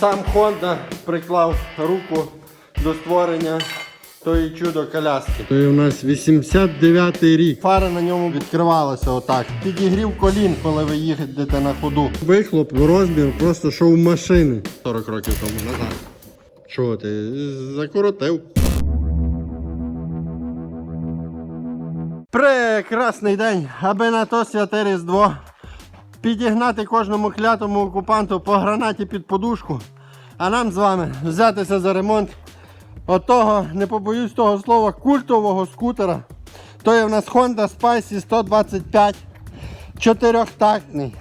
Сам Honda приклав руку до створення тої чудо коляски. То у нас 89-й рік. Фара на ньому відкривалася отак. Підігрів колін, коли ви їдете на ходу. Вихлоп, розмір, просто шоу машини. 40 років тому назад. Чого ти? Закоротив. Прекрасний день, аби на то святе Різдво. Підігнати кожному клятому окупанту по гранаті під подушку, а нам з вами взятися за ремонт отого, не побоюсь того слова, культового скутера. То є в нас Honda Spicy 125 чотирьохтактний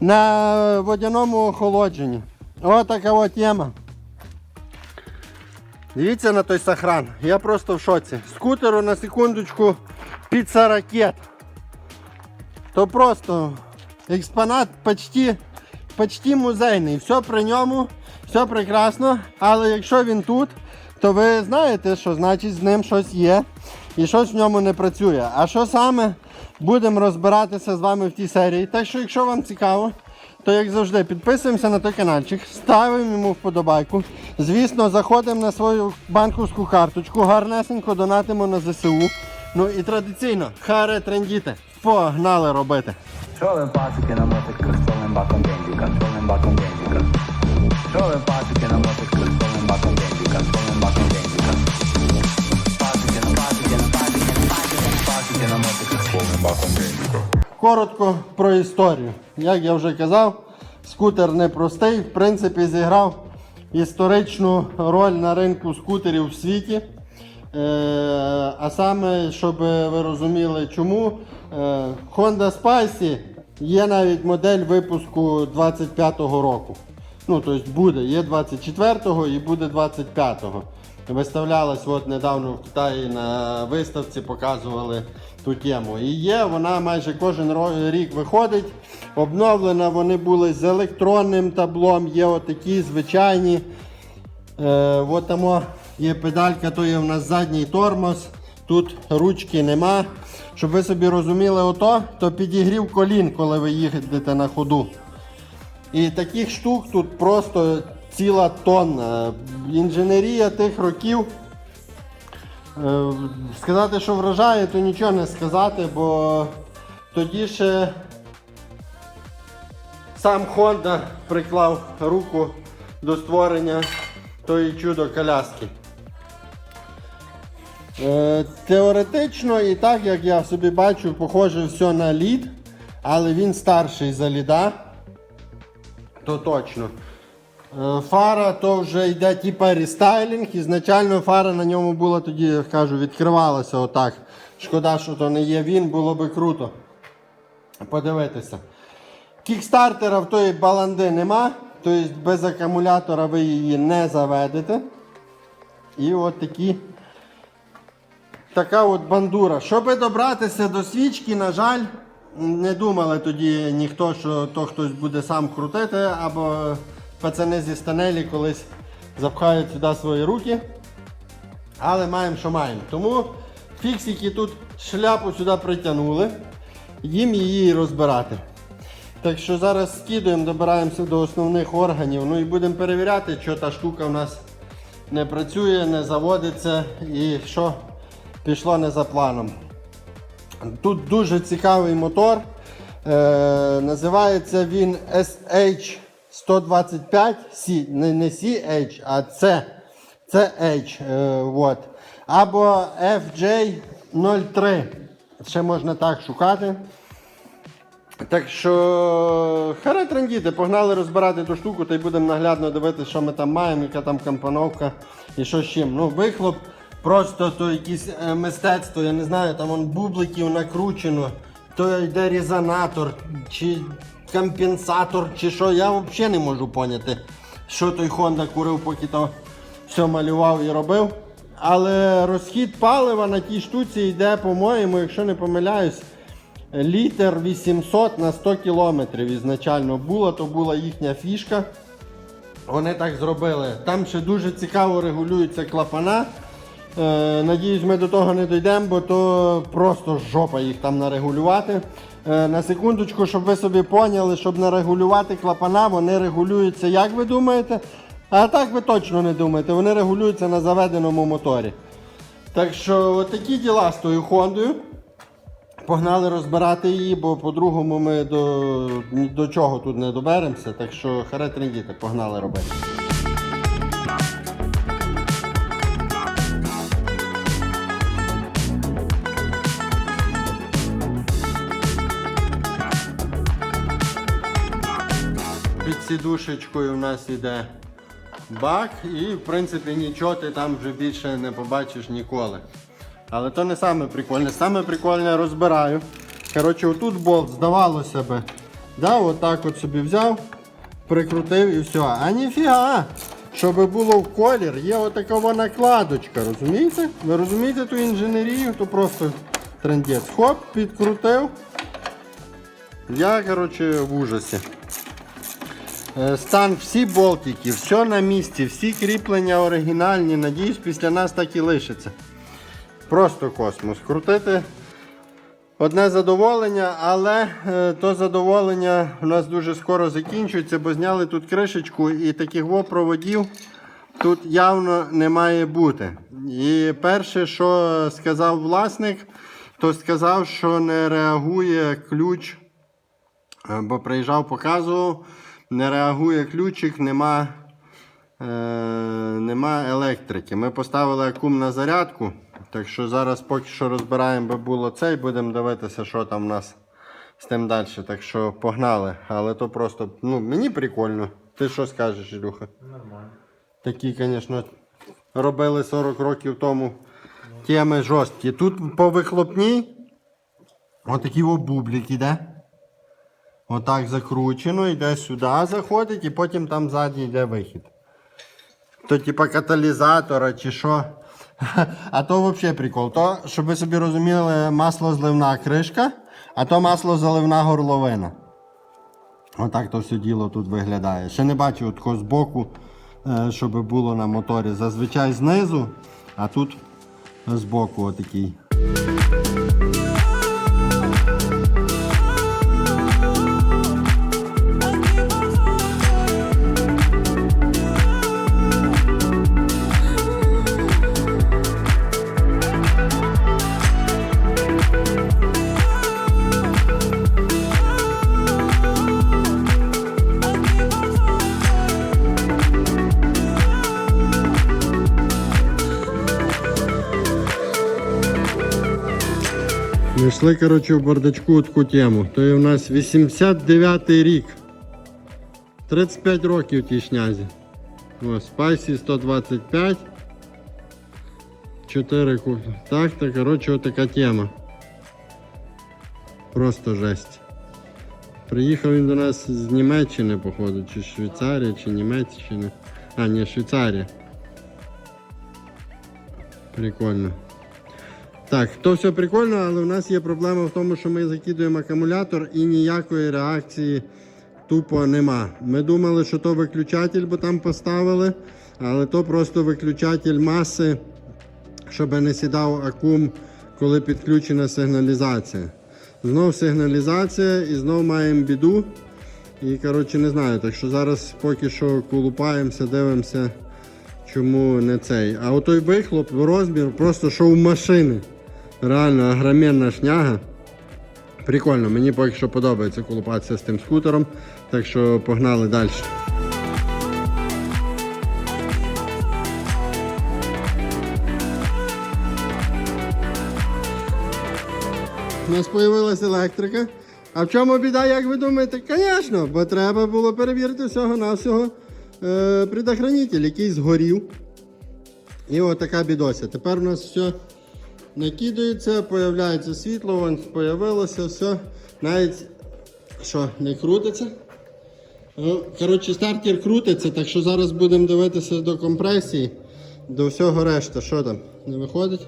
на водяному охолодженні. Ось така от тема. Дивіться на той сахран. Я просто в шоці. Скутеру на секундочку під 40. То просто експонат почти, почти музейний. Все при ньому, все прекрасно. Але якщо він тут, то ви знаєте, що значить з ним щось є і щось в ньому не працює. А що саме будемо розбиратися з вами в тій серії. Так що, якщо вам цікаво, то як завжди підписуємося на той каналчик, ставимо йому вподобайку. Звісно, заходимо на свою банківську карточку, гарнесенько донатимо на ЗСУ. Ну і традиційно, харе трендіти. Погнали робити. Чоловік пасики на мотиках, столим баком бензика, столим баком бензика. Чоловік пасики на мотиках, столим баком бензика, столим баком бензика. Пасики на пасики на пасики на пасики на пасики на мотиках, столим баком бензика. Коротко про історію. Як я вже казав, скутер непростий, в принципі, зіграв історичну роль на ринку скутерів в світі. А саме, щоб ви розуміли, чому е, Honda Spicy є навіть модель випуску 25-го року. Ну, тобто буде, є 24-го і буде 25-го. Виставлялась от недавно в Китаї на виставці, показували ту тему. І є, вона майже кожен рік виходить. Обновлена вони були з електронним таблом, є отакі звичайні. Е, от там є педалька, то є в нас задній тормоз. Тут ручки нема. Щоб ви собі розуміли, ото, то підігрів колін, коли ви їдете на ходу. І таких штук тут просто ціла тонна. Інженерія тих років. е, Сказати, що вражає, то нічого не сказати, бо тоді ще сам Honda приклав руку до створення тої чудо коляски. Е, теоретично і так, як я собі бачу, похоже все на лід, але він старший за ліда. То точно. Е, Фара то вже йде типа рестайлінг. Ізначально фара на ньому була тоді, кажу, відкривалася отак. Шкода, що то не є він, було би круто. Подивитися. Кікстартера в тої баланди нема, тобто без акумулятора ви її не заведете. І от такі. Така от бандура. Щоб добратися до свічки, на жаль, не думали тоді ніхто, що то хтось буде сам крутити, або пацани зі станелі колись запхають сюди свої руки. Але маємо, що маємо. Тому фіксики тут шляпу сюди притягнули, їм її розбирати. Так що зараз скидуємо, добираємося до основних органів. Ну і будемо перевіряти, що та штука в нас не працює, не заводиться і що пішло не за планом. Тут дуже цікавий мотор. Е, називається він SH125, C, не, не CH, а C. CH. Е, от. Або FJ03. Ще можна так шукати. Так що харе трендіти, погнали розбирати ту штуку та й будемо наглядно дивитися, що ми там маємо, яка там компоновка і що з чим. Ну, вихлоп просто то якесь е, мистецтво, я не знаю, там он бубликів накручено, то йде резонатор, чи компенсатор, чи що. Я взагалі не можу поняти, що той Honda курив, поки то все малював і робив. Але розхід палива на тій штуці йде, по-моєму, якщо не помиляюсь, літр 800 на 100 кілометрів ізначально було, то була їхня фішка. Вони так зробили. Там ще дуже цікаво регулюються клапана. Е, надіюсь, ми до того не дійдемо, бо то просто жопа їх там нарегулювати. Е, на секундочку, щоб ви собі поняли, щоб не регулювати клапана, вони регулюються, як ви думаєте? А так ви точно не думаєте, вони регулюються на заведеному моторі. Так що от такі діла з тою Хондою. Погнали розбирати її, бо по-другому ми до, до чого тут не доберемося. Так що харе трендіти, погнали робити. Під сідушечкою в нас іде бак, і в принципі нічого ти там вже більше не побачиш ніколи. Але то не саме прикольне. Саме прикольне розбираю. Коротше, отут болт, здавалося би. Да, отак от собі взяв, прикрутив і все. А ніфіга! Щоб було в колір, є отака накладочка, розумієте? Ви розумієте ту інженерію, то просто трендець. Хоп, підкрутив. Я, коротше, в ужасі. Е, Стан всі болтики, все на місці, всі кріплення оригінальні. Надіюсь, після нас так і лишиться. Просто космос. Крутити одне задоволення, але е, то задоволення у нас дуже скоро закінчується, бо зняли тут кришечку і таких во проводів тут явно не має бути. І перше, що сказав власник, то сказав, що не реагує ключ Е, Бо приїжджав, показував, не реагує ключик, нема, е, нема електрики. Ми поставили акум на зарядку. Так що зараз поки що розбираємо, би було це і будемо дивитися, що там у нас з тим далі. Так що погнали. Але то просто ну, мені прикольно. Ти що скажеш, Ілюха? Нормально. Такі, звісно, робили 40 років тому теми жорсткі. Тут по вихлопній отакий бублік іде. Отак закручено, йде сюди, заходить і потім там ззаді йде вихід. То типа каталізатора чи що. А то взагалі прикол. То, щоб ви собі розуміли, масло зливна кришка, а то масло заливна горловина. Отак то все діло тут виглядає. Ще не бачив такого збоку, е, щоб було на моторі. Зазвичай знизу, а тут збоку отакий. Знайшли, коротше, в бардачку таку тему. То є у нас 89 й рік. 35 років тій шнязі. О, спайсі 125. 4 ку. Так, то, коротше, отака тема. Просто жесть. Приїхав він до нас з Німеччини, походу, чи з Швейцарії, чи Німеччини. А, ні, Швейцарія. Прикольно. Так, то все прикольно, але в нас є проблема в тому, що ми закидуємо акумулятор і ніякої реакції тупо нема. Ми думали, що то виключатель, бо там поставили, але то просто виключатель маси, щоб не сідав акум, коли підключена сигналізація. Знов сигналізація і знов маємо біду. І коротше не знаю. Так що зараз поки що колупаємося, дивимося, чому не цей. А отой вихлоп, розмір, просто що у машини. Реально огроменна шняга. Прикольно, мені поки що подобається колупатися з тим скутером. Так що погнали далі. У нас з'явилася електрика. А в чому біда, як ви думаєте? Звісно, бо треба було перевірити всього-навсього е, предохранитель, який згорів. І от така бідося. Тепер у нас все накидується, появляється світло, вон появилося, все. Навіть що, не крутиться. Ну, Коротше, стартер крутиться, так що зараз будемо дивитися до компресії, до всього решта. Що там? Не виходить?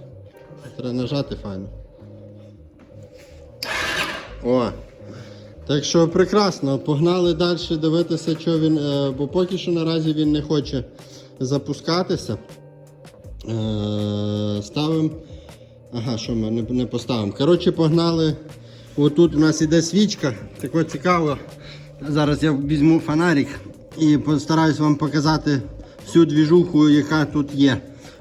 Треба нажати файно. О. Так що прекрасно, погнали далі дивитися, що він. е, бо поки що наразі він не хоче запускатися. Ага, що ми не, не поставимо. Коротше, погнали Отут у нас іде свічка, так цікаво. Зараз я візьму фонарик і постараюсь вам показати всю двіжуху, яка тут є.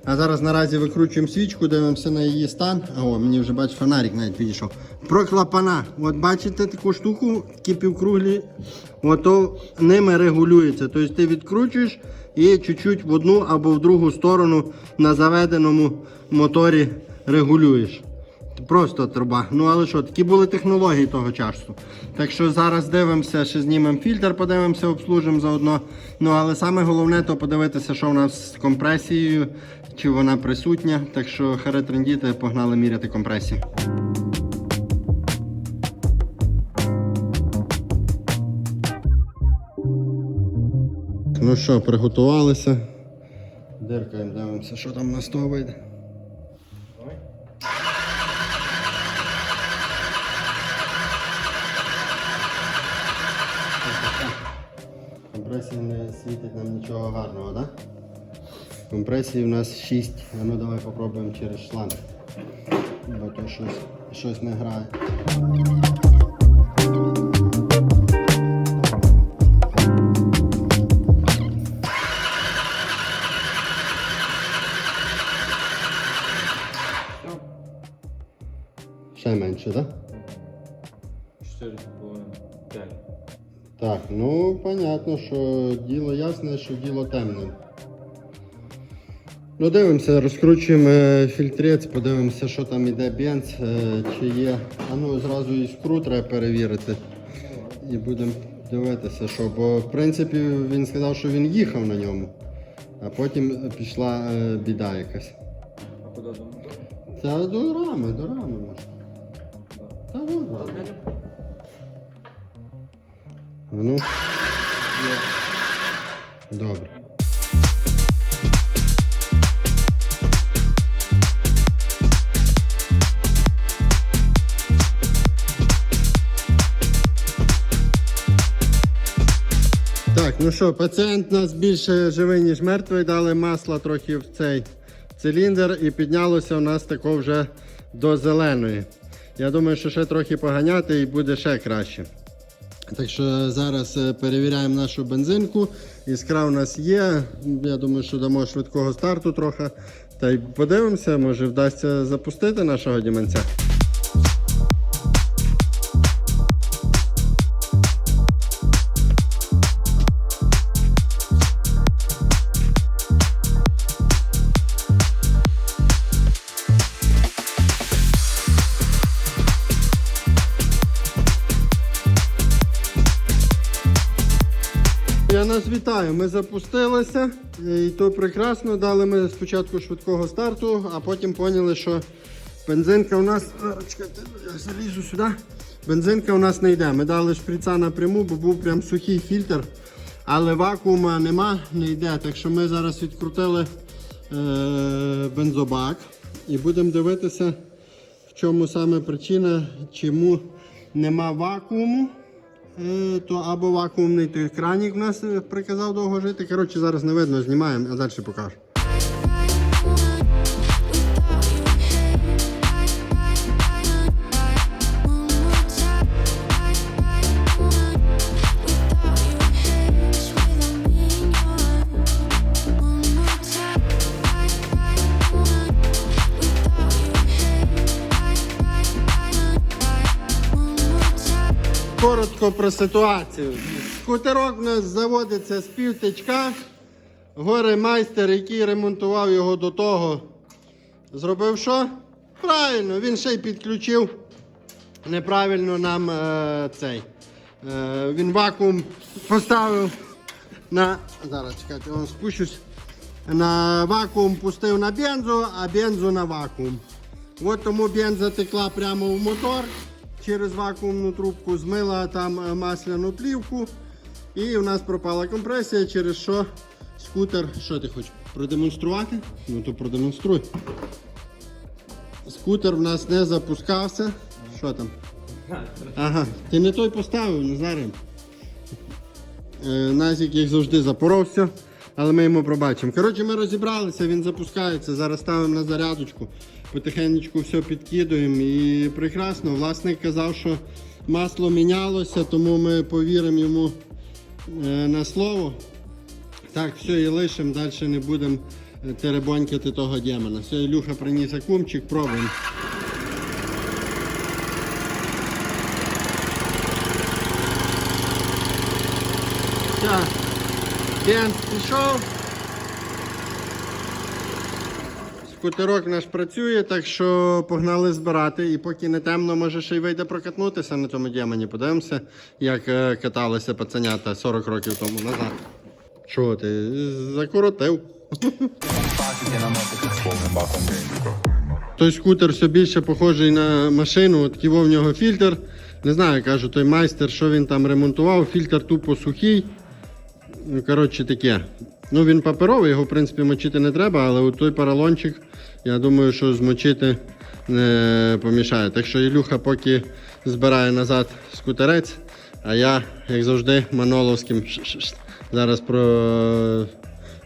А зараз наразі викручуємо свічку, дивимося на її стан. О, мені вже бач, фонарик навіть підійшов. Про клапана. От бачите таку штуку, такі півкруглі. Ото ними регулюється. Тобто ти відкручуєш і чуть-чуть в одну або в другу сторону на заведеному моторі регулюєш. Просто труба. Ну але що, такі були технології того часу. Так що зараз дивимося, ще знімемо фільтр, подивимося, обслужимо заодно. Ну але саме головне то подивитися, що в нас з компресією, чи вона присутня. Так що харе трендіти, погнали міряти компресію. Ну що, приготувалися. Диркаємо, дивимося, що там на того вийде. Компресія не світить нам нічого гарного, так? Да? Компресії в нас 6. А ну давай попробуємо через шланг. Бо то щось, щось не грає. Що діло темне. Ну, дивимося, розкручуємо е, фільтрець, подивимося, що там іде бенз, е, чи є. А ну зразу іскру треба перевірити. І будемо дивитися, що. Бо в принципі він сказав, що він їхав на ньому. А потім пішла е, біда якась. А куди до? Та до рами, до рами може. Та до рами. Ну. Добре. Так, ну що, пацієнт у нас більше живий, ніж мертвий. Дали масла трохи в цей циліндр і піднялося у нас тако вже до зеленої. Я думаю, що ще трохи поганяти і буде ще краще. Так що зараз е, перевіряємо нашу бензинку. Іскра у нас є. Я думаю, що дамо швидкого старту трохи. Та й подивимося, може вдасться запустити нашого діманця. Я нас вітаю. Ми запустилися, і то прекрасно. Дали ми спочатку швидкого старту, а потім поняли, що бензинка у нас. Чекайте, Я залізу сюди. Бензинка у нас не йде. Ми дали шприца напряму, бо був прям сухий фільтр, але вакуума нема, не йде. Так що ми зараз відкрутили е- бензобак і будемо дивитися, в чому саме причина, чому нема вакууму. Е, то або вакуумний той кранік в нас е, приказав довго жити. Коротше, зараз не видно, знімаємо, а далі покажу. Коротко про ситуацію. Скутерок у нас заводиться з півтичка. Горе майстер, який ремонтував його до того, зробив що? Правильно, він ще й підключив неправильно нам е, цей. Е, він вакуум поставив на. Зараз чекайте, я спущусь. На вакуум пустив на бензу, а бензу на вакуум. От тому бенза текла прямо в мотор через вакуумну трубку, змила там е, масляну плівку. І у нас пропала компресія, через що скутер. Що ти хочеш? Продемонструвати? Ну то продемонструй. Скутер в нас не запускався. Що там? Ага, ти не той поставив, Назарин. Е, Назік, як завжди, запоровся. Але ми йому пробачимо. Коротше, ми розібралися, він запускається. Зараз ставимо на зарядочку, потихеньку все підкидуємо і прекрасно. Власник казав, що масло мінялося, тому ми повіримо йому е, на слово. Так, все, і лишимо, далі не будемо е, теребонькати того демона. Все, Ілюха приніс акумчик, пробуємо. Так, Бенз пішов. Скутерок наш працює, так що погнали збирати. І поки не темно, може ще й вийде прокатнутися на тому демоні. Подивимося, як е, каталися пацанята 40 років тому назад. Що ти? Закоротив. Той скутер все більше похожий на машину, от в нього фільтр. Не знаю, кажу, той майстер, що він там ремонтував, фільтр тупо сухий. Ну, коротше, таке. Ну, він паперовий, його, в принципі, мочити не треба, але от той поролончик, я думаю, що змочити не помішає. Так що Ілюха поки збирає назад скутерець, а я, як завжди, маноловським зараз про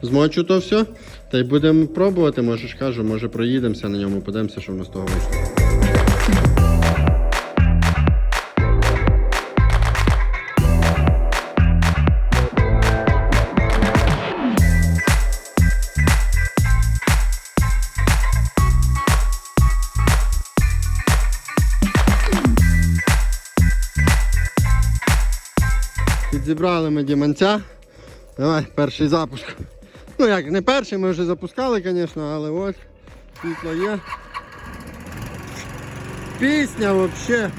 змочу то все. Та й будемо пробувати, може ж кажу, може проїдемося на ньому, подивимося, що в нас того вийшло. Підзібрали ми діманця. Давай, перший запуск. Ну як, не перший, ми вже запускали, звісно, але ось світло є. Пісня взагалі.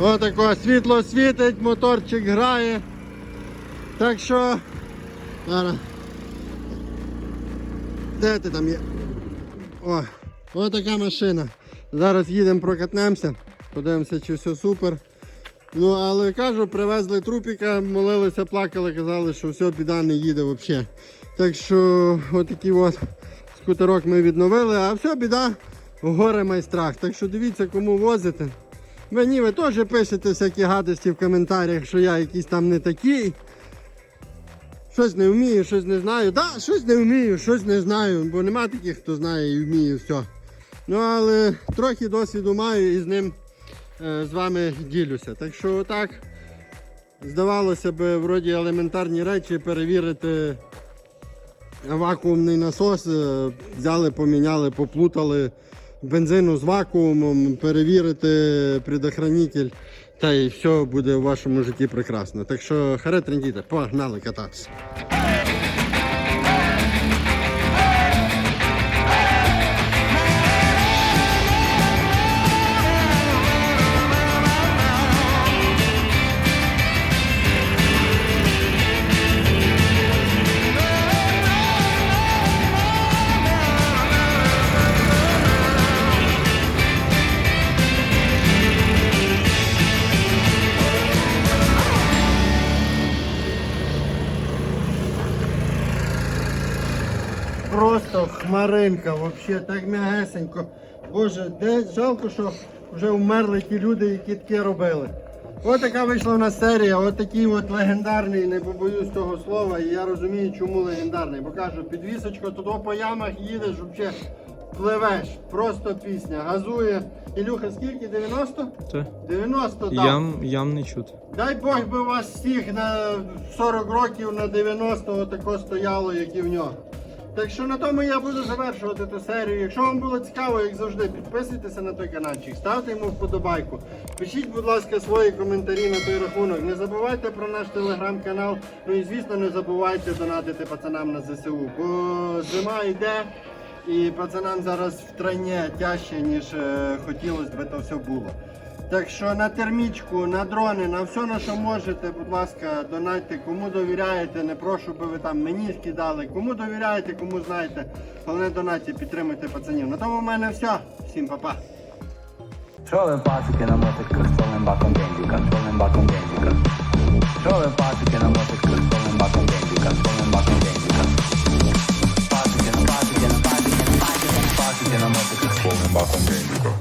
Отако світло світить, моторчик грає. Так що. Зараз. Де ти там є? О, отака машина. Зараз їдемо прокатнемося, подивимося, чи все супер. Ну, але кажу, привезли трупіка, молилися, плакали, казали, що все, біда не їде взагалі. Так що отакий от скутерок ми відновили, а все, біда горе майстрах. Так що дивіться, кому возите. Мені ви теж пишете всякі гадості в коментарях, що я якийсь там не такий. Щось не вмію, щось не знаю. Так, да, щось не вмію, щось не знаю, бо нема таких, хто знає і вміє все. Ну, але трохи досвіду маю і з ним з вами ділюся. Так що так, здавалося б, вроді елементарні речі перевірити вакуумний насос, е, взяли, поміняли, поплутали бензину з вакуумом, перевірити предохранитель, та й все буде в вашому житті прекрасно. Так що харе трендіте, погнали кататися. Просто хмаринка, взагалі, так м'ягесенько. Боже, де жалко, що вже вмерли ті люди, які таке робили. Ось така вийшла в нас серія, от такий от легендарний, не побоюсь того слова, і я розумію, чому легендарний. Бо кажу, підвісочка, туди по ямах їдеш, взагалі пливеш, просто пісня, газує. Ілюха, скільки? 90? Це 90 дав. ям, ям не чути. Дай Бог би вас всіх на 40 років на 90 отако стояло, як і в нього. Так що на тому я буду завершувати ту серію. Якщо вам було цікаво, як завжди, підписуйтеся на той каналчик, ставте йому вподобайку. Пишіть, будь ласка, свої коментарі на той рахунок. Не забувайте про наш телеграм-канал. Ну і звісно, не забувайте донатити пацанам на ЗСУ. Бо зима йде. І пацанам зараз втройне тяжче, ніж е, хотілося б то все було. Так що на термічку, на дрони, на все, на що можете, будь ласка, донайте, кому довіряєте. Не прошу би ви там мені скидали, кому довіряєте, кому знаєте. Головне донайте, підтримуйте пацанів. На тому в мене все. Всім па-па. ви пасики на мотик кристалним баком бензіка, контрольним баком бензіка. Чоле пасики на мотик кристалним баком бензіка, контрольним баком бензіка. Пасики на пасики на пасики на пасики на мотик кристалним баком бензіка.